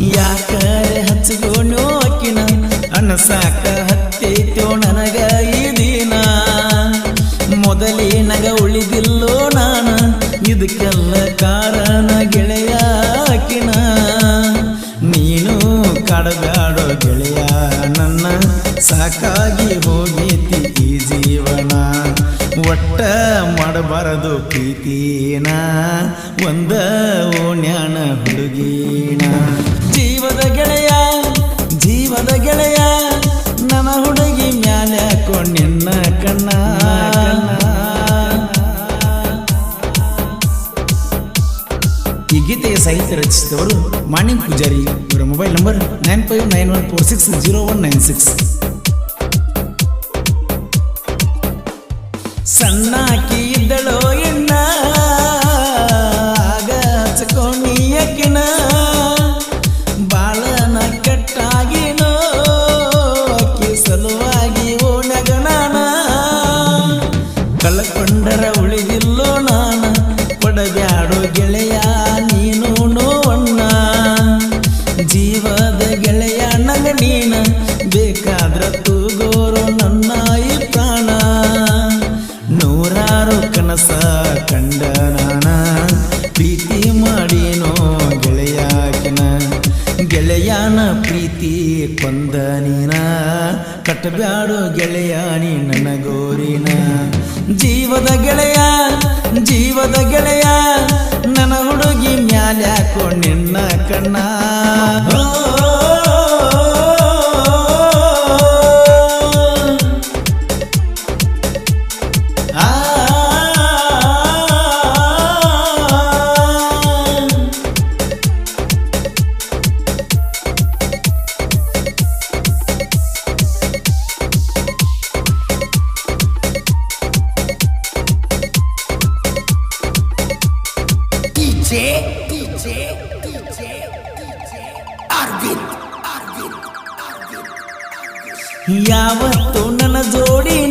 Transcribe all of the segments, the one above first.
ಯಾಕರೆ ಹಚ್ಚಿಗೋಣೋ ಅಕ್ಕಿನ ಅನಸಾಕ ಹತ್ತೈತೋ ನನಗ ಈ ದಿನ. ಮೊದಲಿನಗ ಉಳಿದಿಲ್ಲೋ ನಾನ, ಇದಕ್ಕೆಲ್ಲ ಕಾರಣ ಗೆಳೆಯ ಅಕ್ಕಿನ. ನೀನು ಕಾಡಬ್ಯಾಡೋ ಗೆಳೆಯ ನನ್ನ, ಸಾಕಾಗಿ ಹೋಗೈತಿ ಈ ಜೀವನ. ಒಟ್ಟ ಮಾಡಬಾರದು ಪ್ರೀತಿನ, ಒಂದ ಓಣ್ಯಾಣ ಹುಡುಗಿನ. ಜೀವದ ಗೆಳೆಯ ಜೀವದ ಗೆಳೆಯ, ನನ್ನ ಹುಡುಗಿ ಮ್ಯಾಲ ನಿನ್ನ ಕಣ್ಣ. ಈ ಗೀತೆಯ ಸಾಹಿತ್ಯ ರಚಿಸಿದವರು ಮಾಣಿಕ್ ಪೂಜಾರಿ ಇವರ mobile number nine five nine one four six zero one nine six. ಸಣ್ಣಾಕಿ ಇದ್ದಳೋ ಎಣ್ಣ ಆಗ ಹಚ್ಕೊಂಡಿಯಕಿನ ಕೊಂದ ನೀನ ಕಟ್ಟಬ್ಯಾಡು ಗೆಳೆಯ ನೀ ನನ್ನ ಗೋರಿನ. ಜೀವದ ಗೆಳೆಯ ಜೀವದ ಗೆಳೆಯ, ನನ್ನ ಹುಡುಗಿ ಮ್ಯಾಲ್ಯಾಕೋ ನಿನ್ನ ಕಣ್ಣ. DJ, DJ, DJ, DJ, Arvind, Arvind, Arvind, Arvind. यावं तोंडाला जोडी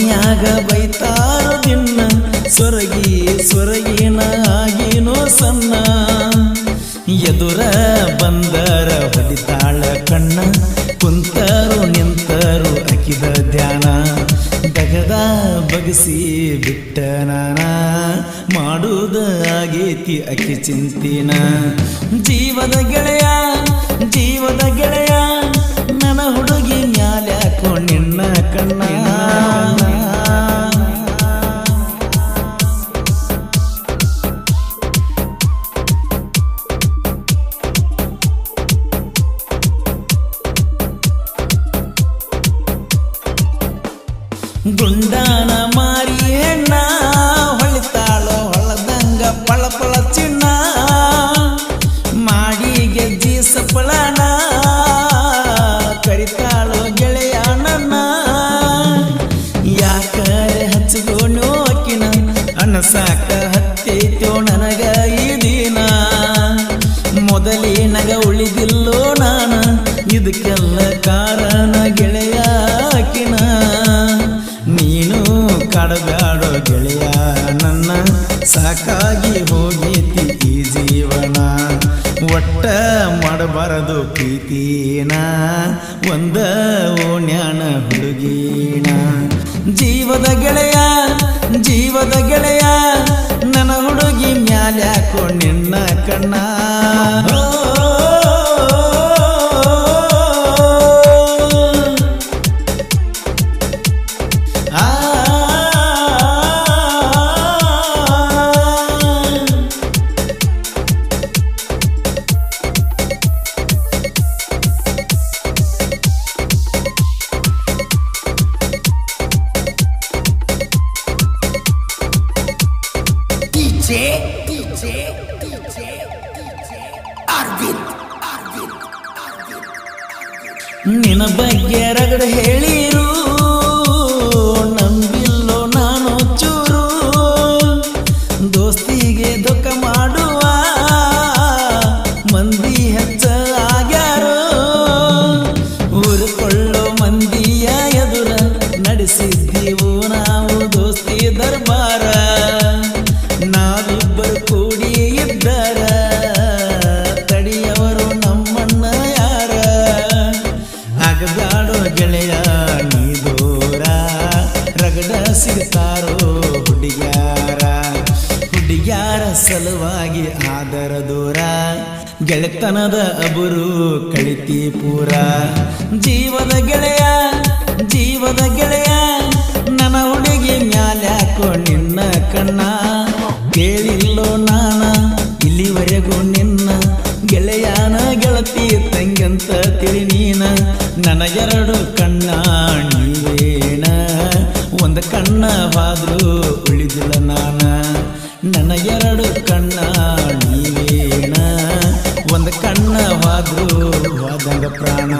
ಮಣಿಯಾಗ ಬೈತಾರ ದಿನ್ನ ಸೊರಗಿ ಸೊರಗಿನ ಆಗಿನೋ ಸಣ್ಣ. ಎದುರ ಬಂದರ ಹೊಡಿತಾಳ ಕಣ್ಣ, ಕುಂತರು ನಿಂತರು ಅಕಿದ ಧ್ಯಾನ. ದಗದ ಬಗಸಿ ಬಿಟ್ಟ ನಾನ ಮಾಡುವುದಾಗೇತಿ ಅಕ್ಕಿ ಚಿಂತಿನ. ಜೀವದ ಗೆಳೆಯ ಇದಕ್ಕೆಲ್ಲ ಕಾರಣ ಗೆಳೆಯ ಆಕಿನ. ನೀನು ಕಾಡಬ್ಯಾಡೋ ಗೆಳೆಯ ನನ್ನ. ಸಾಕಾಗಿ ಹೋಗೈತಿ ಈ ಜೀವನ. ಒಟ್ಟ ಮಾಡಬಾರದು ಪ್ರೀತಿನ. ಒಂದ ಓಣ್ಯಾಣ ಹುಡುಗೀಣ ಜೀವದ ಗೆಳೆಯ ಜೀವದ ಗೆಳೆಯ. ನನ್ನ ಹುಡುಗಿ ಮ್ಯಾಲ್ಯಾಕೋ ನಿನ್ನ ಕಣ್ಣ. ನಿನ್ನ ಬಗ್ಗೆ ರಗಡ ಹೇಳಿರು ನಂಬಿಲ್ಲೋ ನಾನು ಚೂರು. ದೋಸ್ತಿಗೆ ದುಃಖ ಮಾಡು ಸಲುವಾಗಿ ಆದರ ದೂರ, ಗೆಳೆತನದ ಅಬುರು ಕಳಿತಿ ಪೂರ. ಜೀವದ ಗೆಳೆಯ ಜೀವದ ಗೆಳೆಯ, ನನ್ನ ಹುಡುಗಿ ಮ್ಯಾಲ್ಯಾಕೋ ನಿನ್ನ ಕಣ್ಣ. ಕೇಳಿಲ್ಲೋ ನಾನ, ಇಲ್ಲಿವರೆಗೂ ನಿನ್ನ ಗೆಳೆಯನ ಗೆಳತಿ ತಂಗಂತ ತಿಳಿ ನೀನ. ನನಗೆರಡು ಕಣ್ಣ ನೀವೇನ? ಒಂದು ಕಣ್ಣವಾದರೂ ಉಳಿದಿಲ್ಲ ನಾನ. ನನ್ನ ಎರಡು ಕಣ್ಣ ನೀವೇನ? ಒಂದು ಕಣ್ಣವಾದ್ರೂ ಹೋದಂಗ ಪ್ರಾಣ.